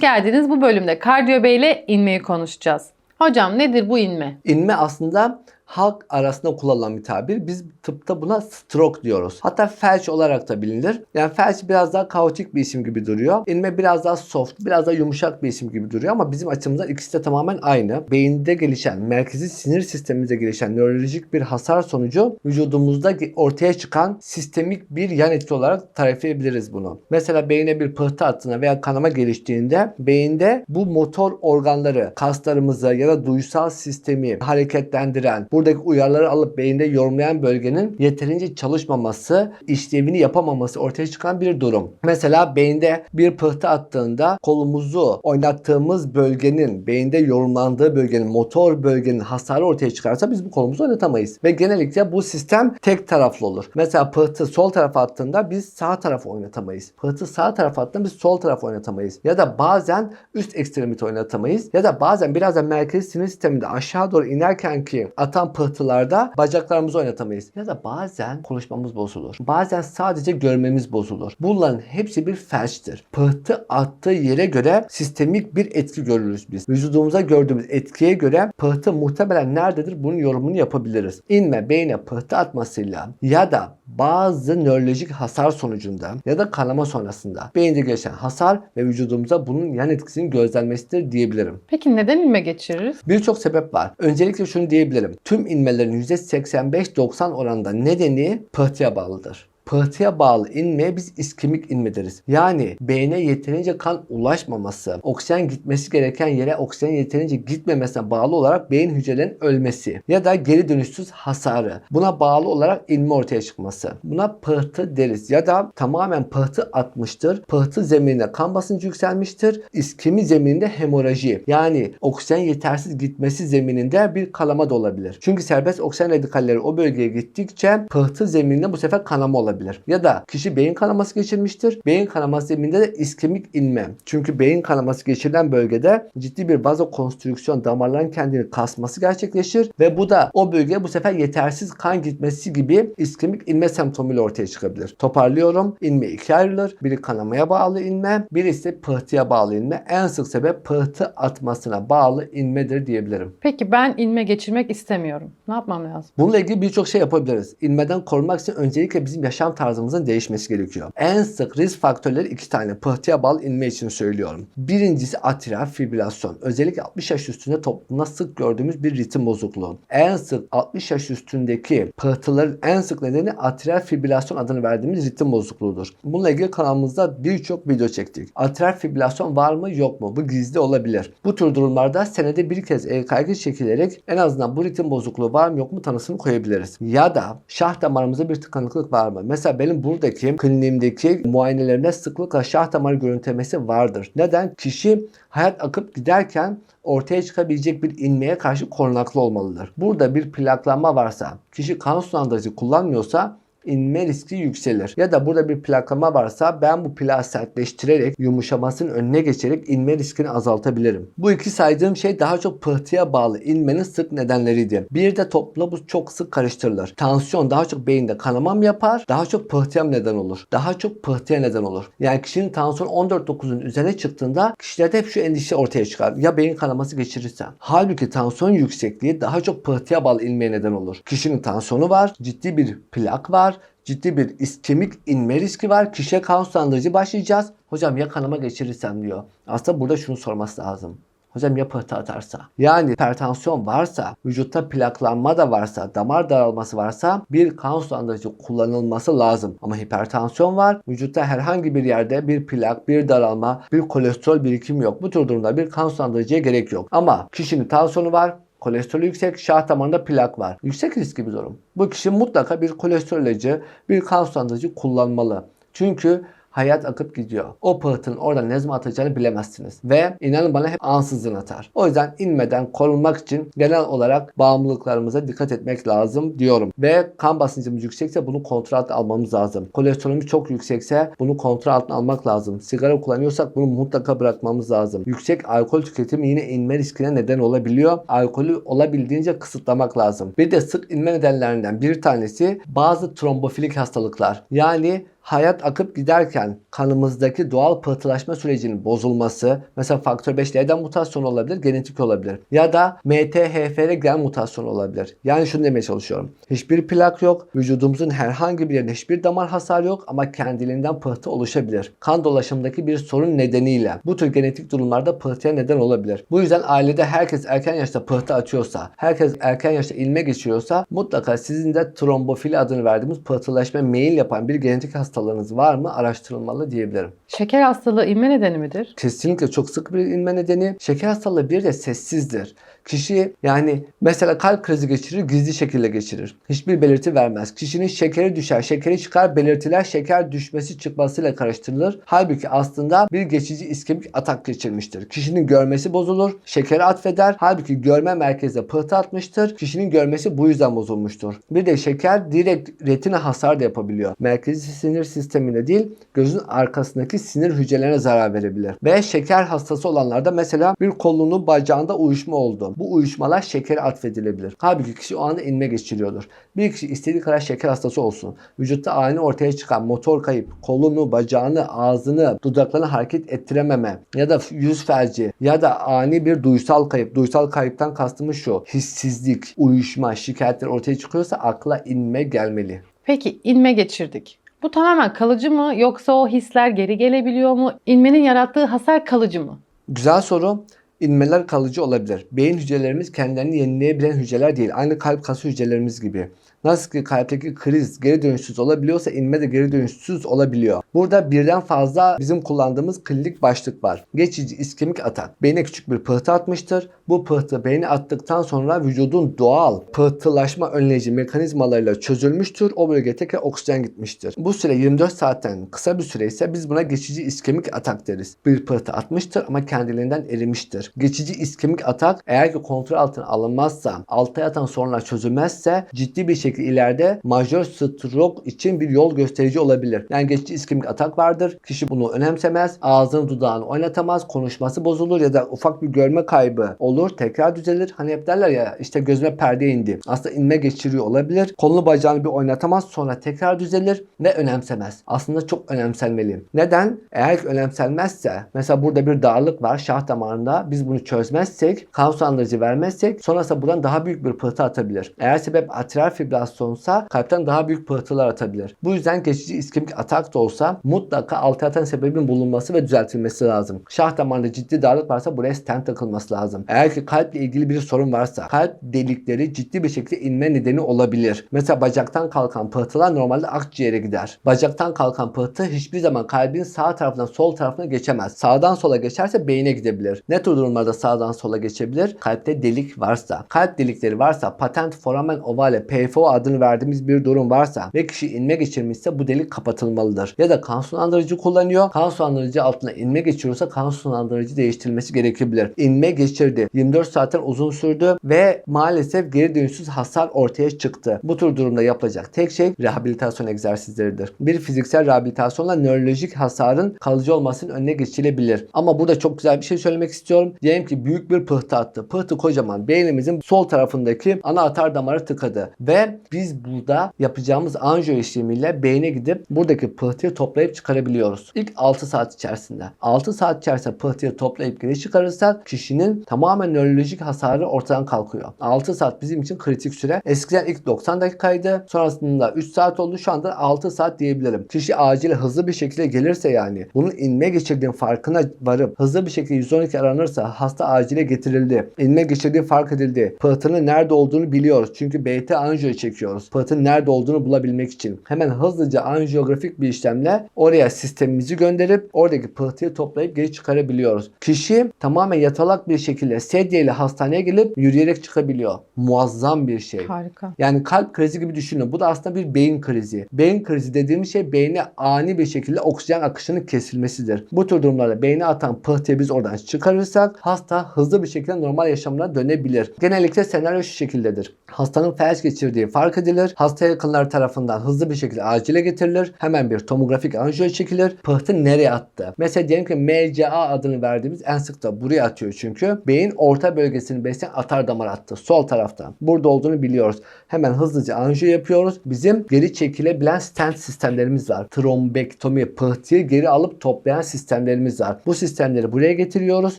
Hoş geldiniz. Bu bölümde Kardiyo Bey ile inmeyi konuşacağız. Hocam nedir bu inme? İnme aslında halk arasında kullanılan bir tabir. Biz tıpta buna stroke diyoruz. Hatta felç olarak da bilinir. Yani felç biraz daha kaotik bir isim gibi duruyor. İnme biraz daha soft, biraz daha yumuşak bir isim gibi duruyor ama bizim açımızdan ikisi de tamamen aynı. Beyinde gelişen, merkezi sinir sistemimizde gelişen nörolojik bir hasar sonucu vücudumuzda ortaya çıkan sistemik bir yan etki olarak tarif edebiliriz bunu. Mesela beyine bir pıhtı attığında veya kanama geliştiğinde beyinde bu motor organları, kaslarımızı ya da duysal sistemi hareketlendiren, buradaki uyarıları alıp beyinde yorumlayan bölgenin yeterince çalışmaması, işlevini yapamaması ortaya çıkan bir durum. Mesela beyinde bir pıhtı attığında kolumuzu oynattığımız bölgenin, beyinde yorumlandığı bölgenin, motor bölgenin hasarı ortaya çıkarsa biz bu kolumuzu oynatamayız. Ve genellikle bu sistem tek taraflı olur. Mesela pıhtı sol tarafa attığında biz sağ tarafı oynatamayız. Pıhtı sağ tarafa attığında biz sol tarafı oynatamayız. Ya da bazen üst ekstremite oynatamayız. Ya da bazen biraz da merkezi sinir sisteminde aşağı doğru inerken ki atan pıhtılarda bacaklarımızı oynatamayız. Ya da bazen konuşmamız bozulur. Bazen sadece görmemiz bozulur. Bunların hepsi bir felçtir. Pıhtı attığı yere göre sistemik bir etki görürüz biz. Vücudumuza gördüğümüz etkiye göre pıhtı muhtemelen nerededir bunun yorumunu yapabiliriz. İnme beyne pıhtı atmasıyla ya da bazı nörolojik hasar sonucunda ya da kanama sonrasında beyinde gelişen hasar ve vücudumuza bunun yan etkisinin gözlenmesidir diyebilirim. Peki neden inme geçiririz? Birçok sebep var. Öncelikle şunu diyebilirim. Tüm inmelerin %85-90 oranında nedeni pıhtıya bağlıdır. Pıhtıya bağlı inmeye biz iskemik inme deriz. Yani beyne yeterince kan ulaşmaması, oksijen gitmesi gereken yere oksijen yeterince gitmemesine bağlı olarak beyin hücrelerinin ölmesi ya da geri dönüşsüz hasarı. Buna bağlı olarak inme ortaya çıkması. Buna pıhtı deriz ya da tamamen pıhtı atmıştır. Pıhtı zeminine kan basıncı yükselmiştir. İskemi zemininde hemoraji yani oksijen yetersiz gitmesi zemininde bir kalama da olabilir. Çünkü serbest oksijen radikalleri o bölgeye gittikçe pıhtı zemininde bu sefer kanama olabilir olabilir. Ya da kişi beyin kanaması geçirmiştir. Beyin kanaması zeminde de iskemik inme. Çünkü beyin kanaması geçirilen bölgede ciddi bir vazokonstrüksiyon damarların kendini kasması gerçekleşir ve bu da o bölgeye bu sefer yetersiz kan gitmesi gibi iskemik inme semptomuyla ortaya çıkabilir. Toparlıyorum. İnme ikiye ayrılır. Biri kanamaya bağlı inme, biri ise pıhtıya bağlı inme. En sık sebep pıhtı atmasına bağlı inmedir diyebilirim. Peki ben inme geçirmek istemiyorum. Ne yapmam lazım? Bununla ilgili birçok şey yapabiliriz. İnmeden korunmak için öncelikle bizim yaşam tarzımızın değişmesi gerekiyor. En sık risk faktörleri iki tane pıhtıya bağlı inme için söylüyorum. Birincisi atrial fibrilasyon. Özellikle 60 yaş üstünde toplumda sık gördüğümüz bir ritim bozukluğu. En sık 60 yaş üstündeki pıhtıların en sık nedeni atrial fibrilasyon adını verdiğimiz ritim bozukluğudur. Bununla ilgili kanalımızda birçok video çektik. Atrial fibrilasyon var mı yok mu? Bu gizli olabilir. Bu tür durumlarda senede bir kez EKG çekilerek en azından bu ritim bozukluğu var mı yok mu tanısını koyabiliriz. Ya da şah damarımızda bir tıkanıklık var mı? Mesela benim buradaki kliniğimdeki muayenelerimde sıklıkla şah damarı görüntülemesi vardır. Neden? Kişi hayat akıp giderken ortaya çıkabilecek bir inmeye karşı korunaklı olmalıdır. Burada bir plaklanma varsa, kişi kan sulandırıcı kullanmıyorsa inme riski yükselir. Ya da burada bir plaklama varsa ben bu plağı sertleştirerek yumuşamasının önüne geçerek inme riskini azaltabilirim. Bu iki saydığım şey daha çok pıhtıya bağlı inmenin sık nedenleriydi. Bir de toplumda bu çok sık karıştırılır. Tansiyon daha çok beyinde kanamam yapar, daha çok pıhtıya neden olur. Daha çok pıhtıya neden olur. Yani kişinin tansiyonu 14.9'un üzerine çıktığında kişilerde hep şu endişe ortaya çıkar. Ya beyin kanaması geçirirsem. Halbuki tansiyon yüksekliği daha çok pıhtıya bağlı inmeye neden olur. Kişinin tansiyonu var, ciddi bir plak var, ciddi bir iskemik inme riski var. Kişiye kan sulandırıcı başlayacağız. Hocam ya kanama geçirirsem diyor. Aslında burada şunu sorması lazım. Hocam ya pıhtı atarsa? Yani hipertansiyon varsa, vücutta plaklanma da varsa, damar daralması varsa bir kan sulandırıcı kullanılması lazım. Ama hipertansiyon var, vücutta herhangi bir yerde bir plak, bir daralma, bir kolesterol birikimi yok. Bu tür durumda bir kan sulandırıcıya gerek yok. Ama kişinin tansiyonu var, Kolesterolü yüksek, şah damarında plak var. Yüksek riskli bir durum. Bu kişi mutlaka bir kolesterol ilacı, bir kan sulandırıcı kullanmalı. Çünkü hayat akıp gidiyor. O pıhtının orada ne zaman atacağını bilemezsiniz. Ve inanın bana hep ansızın atar. O yüzden inmeden korunmak için genel olarak bağımlılıklarımıza dikkat etmek lazım diyorum. Ve kan basıncımız yüksekse bunu kontrol altına almamız lazım. Kolesterolümüz çok yüksekse bunu kontrol altına almak lazım. Sigara kullanıyorsak bunu mutlaka bırakmamız lazım. Yüksek alkol tüketimi yine inme riskine neden olabiliyor. Alkolü olabildiğince kısıtlamak lazım. Bir de sık inme nedenlerinden bir tanesi bazı trombofilik hastalıklar. Yani hayat akıp giderken kanımızdaki doğal pıhtılaşma sürecinin bozulması, mesela faktör 5L'den mutasyon olabilir, genetik olabilir. Ya da MTHFR gen mutasyonu olabilir. Yani şunu demeye çalışıyorum. Hiçbir plak yok, vücudumuzun herhangi bir yerinde hiçbir damar hasarı yok ama kendiliğinden pıhtı oluşabilir. Kan dolaşımındaki bir sorun nedeniyle bu tür genetik durumlarda pıhtıya neden olabilir. Bu yüzden ailede herkes erken yaşta pıhtı atıyorsa, herkes erken yaşta ilme geçiriyorsa mutlaka sizin de trombofili adını verdiğimiz pıhtılaşma meyil yapan bir genetik hastalığınız var mı araştırılmalı diyebilirim. Şeker hastalığı inme nedeni midir? Kesinlikle çok sık bir inme nedeni. Şeker hastalığı bir de sessizdir. Kişi yani mesela kalp krizi geçirir, gizli şekilde geçirir. Hiçbir belirti vermez. Kişinin şekeri düşer, şekeri çıkar, belirtiler şeker düşmesi çıkmasıyla karıştırılır. Halbuki aslında bir geçici iskemik atak geçirmiştir. Kişinin görmesi bozulur, şekeri atfeder. Halbuki görme merkezde pıhtı atmıştır. Kişinin görmesi bu yüzden bozulmuştur. Bir de şeker direkt retina hasar da yapabiliyor. Merkezi sinir sistemine değil, gözün arkasındaki sinir hücrelerine zarar verebilir. Ve şeker hastası olanlarda mesela bir kolunun bacağında uyuşma oldu. Bu uyuşmalar şekere atfedilebilir. Halbuki kişi o anda inme geçiriyordur. Bir kişi istediği kadar şeker hastası olsun. Vücutta ani ortaya çıkan motor kayıp, kolunu, bacağını, ağzını, dudaklarını hareket ettirememe ya da yüz felci ya da ani bir duysal kayıp. Duysal kayıptan kastımız şu. Hissizlik, uyuşma, şikayetler ortaya çıkıyorsa akla inme gelmeli. Peki inme geçirdik. Bu tamamen kalıcı mı yoksa o hisler geri gelebiliyor mu? İnmenin yarattığı hasar kalıcı mı? Güzel soru. İnmeler kalıcı olabilir. Beyin hücrelerimiz kendilerini yenileyebilen hücreler değil. Aynı kalp kası hücrelerimiz gibi. Nasıl ki kalpteki kriz geri dönüşsüz olabiliyorsa inme de geri dönüşsüz olabiliyor. Burada birden fazla bizim kullandığımız klinik başlık var. Geçici iskemik atak. Beyne küçük bir pıhtı atmıştır. Bu pıhtı beyne attıktan sonra vücudun doğal pıhtılaşma önleyici mekanizmalarıyla çözülmüştür. O bölgeye tekrar oksijen gitmiştir. Bu süre 24 saatten kısa bir süre ise biz buna geçici iskemik atak deriz. Bir pıhtı atmıştır ama kendiliğinden erimiştir. Geçici iskemik atak eğer ki kontrol altına alınmazsa, altta yatan sorunlar çözülmezse ciddi bir şekilde ileride majör stroke için bir yol gösterici olabilir. Yani geçici iskemik atak vardır. Kişi bunu önemsemez. Ağzını dudağını oynatamaz. Konuşması bozulur ya da ufak bir görme kaybı olur. Tekrar düzelir. Hani hep derler ya işte gözüme perde indi. Aslında inme geçiriyor olabilir. Kolunu bacağını bir oynatamaz. Sonra tekrar düzelir ve önemsemez. Aslında çok önemsenmeli. Neden? Eğer önemsenmezse mesela burada bir darlık var şah damarında. Biz bunu çözmezsek, kan sulandırıcı vermezsek sonrasında buradan daha büyük bir pıhtı atabilir. Eğer sebep atrial fibrilasyonsa kalpten daha büyük pıhtılar atabilir. Bu yüzden geçici iskemik atak da olsa mutlaka altı yatan sebebin bulunması ve düzeltilmesi lazım. Şah damarında ciddi darlık varsa buraya stent takılması lazım. Eğer ki kalple ilgili bir sorun varsa kalp delikleri ciddi bir şekilde inme nedeni olabilir. Mesela bacaktan kalkan pıhtılar normalde akciğere gider. Bacaktan kalkan pıhtı hiçbir zaman kalbin sağ tarafından sol tarafına geçemez. Sağdan sola geçerse beyne gidebilir. Ne tür durumlarda sağdan sola geçebilir? Kalpte delik varsa, kalp delikleri varsa, patent foramen ovale PFO adını verdiğimiz bir durum varsa ve kişi inme geçirmişse bu delik kapatılmalıdır. Ya da kan sulandırıcı kullanıyor. Kan sulandırıcı altına inme geçiriyorsa kan sulandırıcı değiştirilmesi gerekebilir. İnme geçirdi. 24 saatten uzun sürdü ve maalesef geri dönüşsüz hasar ortaya çıktı. Bu tür durumda yapılacak tek şey rehabilitasyon egzersizleridir. Bir fiziksel rehabilitasyonla nörolojik hasarın kalıcı olmasının önüne geçilebilir. Ama burada çok güzel bir şey söylemek istiyorum. Diyelim ki büyük bir pıhtı attı. Pıhtı kocaman. Beynimizin sol tarafındaki ana atar damarı tıkadı. Ve biz burada yapacağımız anjiyo işlemiyle beyne gidip buradaki pıhtıyı toplayıp çıkarabiliyoruz. İlk 6 saat içerisinde. 6 saat içerisinde pıhtıyı toplayıp geri çıkarırsak kişinin tamamen nörolojik hasarı ortadan kalkıyor. 6 saat bizim için kritik süre. Eskiden ilk 90 dakikaydı. Sonrasında 3 saat oldu. Şu anda 6 saat diyebilirim. Kişi acile hızlı bir şekilde gelirse yani bunun inme geçirdiğin farkına varıp hızlı bir şekilde 112 aranırsa hasta acile getirildi. İnme geçirdiği fark edildi. Pıhtının nerede olduğunu biliyoruz. Çünkü BT anjiyo çekiyoruz. Pıhtının nerede olduğunu bulabilmek için. Hemen hızlıca anjiyografik bir işlemle oraya sistemimizi gönderip oradaki pıhtıyı toplayıp geri çıkarabiliyoruz. Kişi tamamen yatalak bir şekilde sedyeyle hastaneye gelip yürüyerek çıkabiliyor. Muazzam bir şey. Harika. Yani kalp krizi gibi düşünün. Bu da aslında bir beyin krizi. Beyin krizi dediğimiz şey beyne ani bir şekilde oksijen akışının kesilmesidir. Bu tür durumlarda beyne atan pıhtıyı biz oradan çıkarırsak hasta hızlı bir şekilde normal yaşamına dönebilir. Genellikle senaryo şu şekildedir. Hastanın felç geçirdiği, fark edilir. Hasta yakınları tarafından hızlı bir şekilde acile getirilir. Hemen bir tomografik anjiyo çekilir. Pıhtı nereye attı? Mesela diyelim ki MCA adını verdiğimiz en sık da buraya atıyor çünkü. Beyin orta bölgesini besleyen atar damar attı. Sol tarafta. Burada olduğunu biliyoruz. Hemen hızlıca anjiyo yapıyoruz. Bizim geri çekilebilen stent sistemlerimiz var. Trombektomi, pıhtıyı geri alıp toplayan sistemlerimiz var. Bu sistemleri buraya getiriyoruz.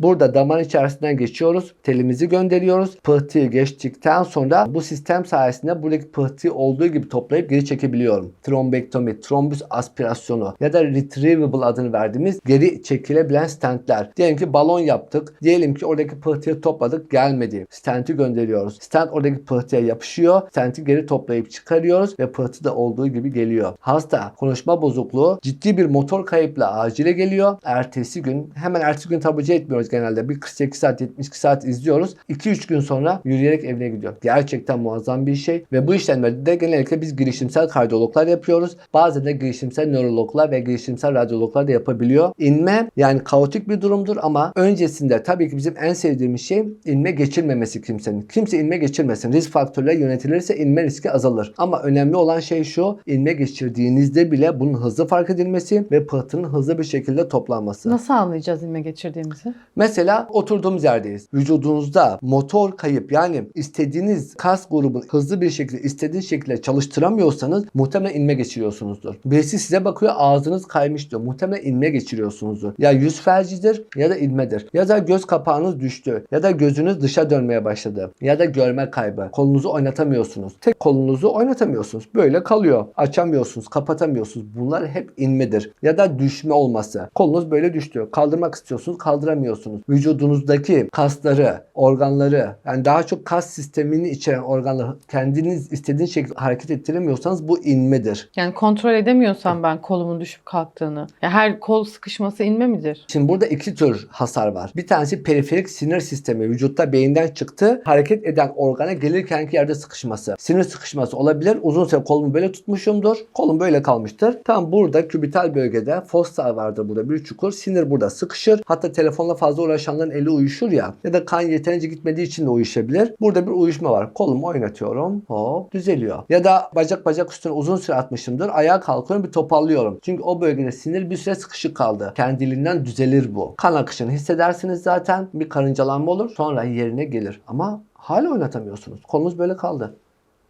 Burada damar içerisinden geçiyoruz. Telimizi gönderiyoruz. Pıhtıyı geçtikten sonra bu sistem sayesinde buradaki pıhtıyı olduğu gibi toplayıp geri çekebiliyorum. Trombektomi, trombüs aspirasyonu ya da retrievable adını verdiğimiz geri çekilebilen stentler. Diyelim ki balon yaptık. Diyelim ki oradaki pıhtıyı topladık gelmedi. Stenti gönderiyoruz. Stent oradaki pıhtıya yapışıyor. Stenti geri toplayıp çıkarıyoruz ve pıhtı da olduğu gibi geliyor. Hasta konuşma bozukluğu ciddi bir motor kayıpla acile geliyor. Ertesi gün hemen ertesi gün taburcu etmiyoruz genelde. Bir 48 saat 72 saat izliyoruz. 2-3 gün sonra yürüyerek evine gidiyor. Gerçekten muazzam bir şey ve bu işlemleri de genellikle biz girişimsel kardiyologlar yapıyoruz. Bazen de girişimsel nörologlar ve girişimsel radyologlar da yapabiliyor. İnme yani kaotik bir durumdur ama öncesinde tabii ki bizim en sevdiğimiz şey inme geçirmemesi kimsenin. Kimse inme geçirmesin. Risk faktörleri yönetilirse inme riski azalır. Ama önemli olan şey şu inme geçirdiğinizde bile bunun hızlı fark edilmesi ve pıhtının hızlı bir şekilde toplanması. Nasıl anlayacağız ilme geçirdiğimizi? Mesela oturduğumuz yerdeyiz. Vücudunuzda motor kayıp yani istediğiniz kas grubunu hızlı bir şekilde istediğiniz şekilde çalıştıramıyorsanız muhtemelen inme geçiriyorsunuzdur. Birisi size bakıyor ağzınız kaymış diyor. Muhtemelen inme geçiriyorsunuzdur. Ya yüz felcidir ya da inmedir. Ya da göz kapağınız düştü. Ya da gözünüz dışa dönmeye başladı. Ya da görme kaybı. Kolunuzu oynatamıyorsunuz. Tek kolunuzu oynatamıyorsunuz. Böyle kalıyor. Açamıyorsunuz, kapatamıyorsunuz. Bunlar hep inmedir. Ya da düşme olması. Kolunuz böyle düştü. Kaldırmak istiyorsunuz, kaldıramıyorsunuz. Vücudunuzdaki kasları, organları, yani daha çok kas sistemini içeren organları kendiniz istediğiniz şekilde hareket ettiremiyorsanız bu inmedir. Yani kontrol edemiyorsam ben kolumun düşüp kalktığını. Ya her kol sıkışması inme midir? Şimdi burada iki tür hasar var. Bir tanesi periferik sinir sistemi. Vücutta beyinden çıktı. Hareket eden organa gelirkenki yerde sıkışması. Sinir sıkışması olabilir. Uzun süre kolumu böyle tutmuşumdur. Kolum böyle kalmıştır. Tam burada kübital bölgede fossa vardır burada bir çukur. Sinir burada sıkışır. Hatta telefonla fazla uğraşanların eli uyuşur ya. Ya da kan yeterince gitmediği için de uyuşabilir. Burada bir uyuşma var. Kolumu oynatıyorum. Hop düzeliyor. Ya da bacak bacak üstüne uzun süre atmışımdır. Ayağa kalkıyorum bir topallıyorum. Çünkü o bölgede sinir bir süre sıkışık kaldı. Kendiliğinden düzelir bu. Kan akışını hissedersiniz zaten. Bir karıncalanma olur. Sonra yerine gelir. Ama hala oynatamıyorsunuz. Kolunuz böyle kaldı.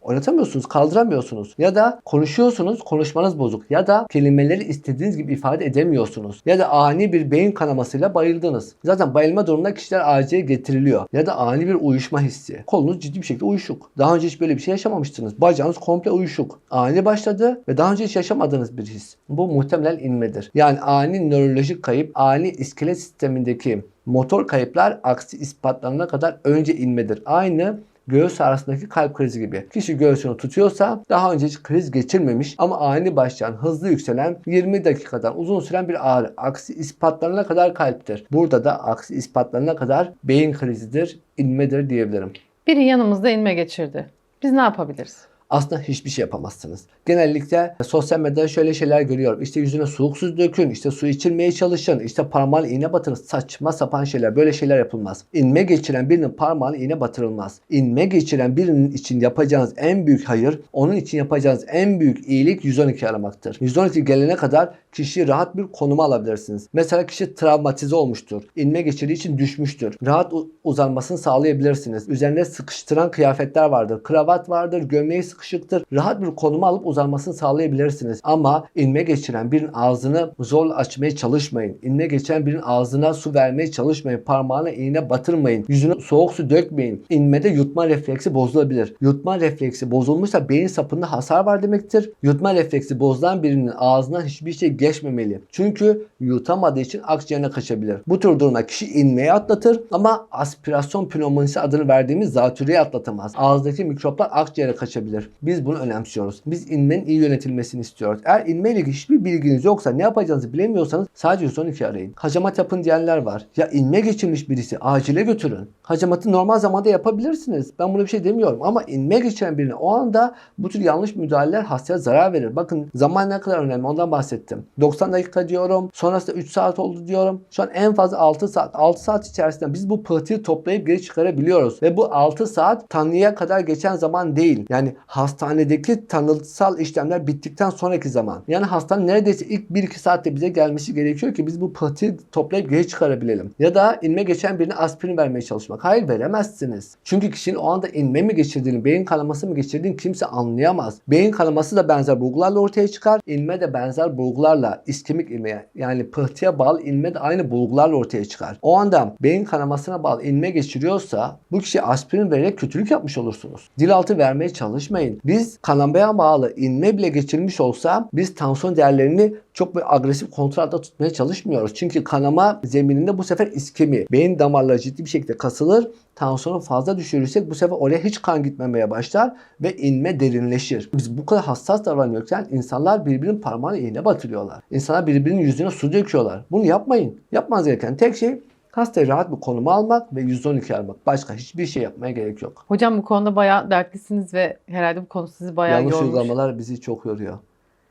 Oynatamıyorsunuz, kaldıramıyorsunuz. Ya da konuşuyorsunuz, konuşmanız bozuk. Ya da kelimeleri istediğiniz gibi ifade edemiyorsunuz. Ya da ani bir beyin kanamasıyla bayıldınız. Zaten bayılma durumunda kişiler acile getiriliyor. Ya da ani bir uyuşma hissi. Kolunuz ciddi bir şekilde uyuşuk. Daha önce hiç böyle bir şey yaşamamıştınız. Bacağınız komple uyuşuk. Ani başladı ve daha önce hiç yaşamadığınız bir his. Bu muhtemelen inmedir. Yani ani nörolojik kayıp, ani iskelet sistemindeki motor kayıplar aksi ispatlanana kadar önce inmedir. Aynı göğüs arasındaki kalp krizi gibi. Kişi göğsünü tutuyorsa daha önce hiç kriz geçirmemiş ama ani başlayan, hızlı yükselen 20 dakikadan uzun süren bir ağrı. Aksi ispatlanana kadar kalptir. Burada da aksi ispatlanana kadar beyin krizidir, inmedir diyebilirim. Biri yanımızda inme geçirdi. Biz ne yapabiliriz? Aslında hiçbir şey yapamazsınız. Genellikle sosyal medyada şöyle şeyler görüyorum. İşte yüzüne soğuk su dökün, işte su içirmeye çalışın, işte parmağını iğne batırın. Saçma sapan şeyler. Böyle şeyler yapılmaz. İnme geçiren birinin parmağını iğne batırılmaz. İnme geçiren birinin için yapacağınız en büyük hayır, onun için yapacağınız en büyük iyilik 112 aramaktır. 112 gelene kadar kişiyi rahat bir konuma alabilirsiniz. Mesela kişi travmatize olmuştur. İnme geçirdiği için düşmüştür. Rahat uzanmasını sağlayabilirsiniz. Üzerine sıkıştıran kıyafetler vardır. Kravat vardır, gömleği sıkışıktır. Rahat bir konuma alıp uzanmasını sağlayabilirsiniz. Ama inme geçiren birinin ağzını zorla açmaya çalışmayın. İnme geçiren birinin ağzına su vermeye çalışmayın. Parmağına iğne batırmayın. Yüzüne soğuk su dökmeyin. İnmede yutma refleksi bozulabilir. Yutma refleksi bozulmuşsa beyin sapında hasar var demektir. Yutma refleksi bozulan birinin ağzından hiçbir şey geçmemeli. Çünkü yutamadığı için akciğerine kaçabilir. Bu tür durumda kişi inmeyi atlatır ama aspirasyon pneumonisi adını verdiğimiz zatürreyi atlatamaz. Ağızdaki mikroplar akciğere kaçabilir. Biz bunu önemsiyoruz. Biz inmenin iyi yönetilmesini istiyoruz. Eğer inmeyle ilgili hiçbir bilginiz yoksa ne yapacağınızı bilemiyorsanız sadece 112 arayın. Hacamat yapın diyenler var. Ya inme geçirmiş birisi acile götürün. Hacamatı normal zamanda yapabilirsiniz. Ben buna bir şey demiyorum ama inme geçiren birine o anda bu tür yanlış müdahaleler hastaya zarar verir. Bakın zaman ne kadar önemli ondan bahsettim. 90 dakika diyorum. Sonrasında 3 saat oldu diyorum. Şu an en fazla 6 saat. 6 saat içerisinde biz bu pıhtıyı toplayıp geri çıkarabiliyoruz. Ve bu 6 saat tanıya kadar geçen zaman değil. Yani hastanedeki tanısal işlemler bittikten sonraki zaman. Yani hastanın neredeyse ilk 1-2 saatte bize gelmesi gerekiyor ki biz bu pıhtıyı toplayıp geri çıkarabilelim. Ya da inme geçen birine aspirin vermeye çalışmak. Hayır veremezsiniz. Çünkü kişinin o anda inme mi geçirdiğini, beyin kanaması mı geçirdiğini kimse anlayamaz. Beyin kanaması da benzer bulgularla ortaya çıkar. İnme de benzer bulgularla iskemik inme yani pıhtıya bağlı inme de aynı bulgularla ortaya çıkar. O anda beyin kanamasına bağlı inme geçiriyorsa bu kişi aspirin vererek kötülük yapmış olursunuz. Dil altı vermeye çalışmayın. Biz kanamaya bağlı inme bile geçirmiş olsa biz tansiyon değerlerini çok böyle agresif kontrol altında tutmaya çalışmıyoruz. Çünkü kanama zemininde bu sefer iskemi, beyin damarları ciddi bir şekilde kasılır. Tansiyonu fazla düşürürsek bu sefer oraya hiç kan gitmemeye başlar ve inme derinleşir. Biz bu kadar hassas davranıyorken insanlar birbirinin parmağına iğne batırıyorlar. İnsanlar birbirinin yüzüne su döküyorlar. Bunu yapmayın. Yapmanız gereken tek şey hastayı rahat bir konuma almak ve 112 aramak. Başka hiçbir şey yapmaya gerek yok. Hocam bu konuda bayağı dertlisiniz ve herhalde bu konu sizi bayağı Yanlış yormuş. uygulamalar bizi çok yoruyor.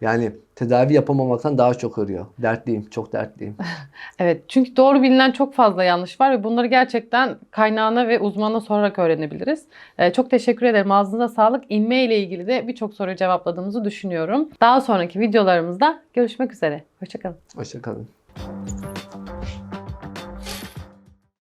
Yani tedavi yapamamaktan daha çok yoruyor. Dertliyim, çok dertliyim. Evet çünkü doğru bilinen çok fazla yanlış var ve bunları gerçekten kaynağına ve uzmanına sorarak öğrenebiliriz. Ee, çok teşekkür ederim. Ağzınıza sağlık. İnme ile ilgili de birçok soruyu cevapladığımızı düşünüyorum. Daha sonraki videolarımızda görüşmek üzere. Hoşçakalın. Hoşçakalın.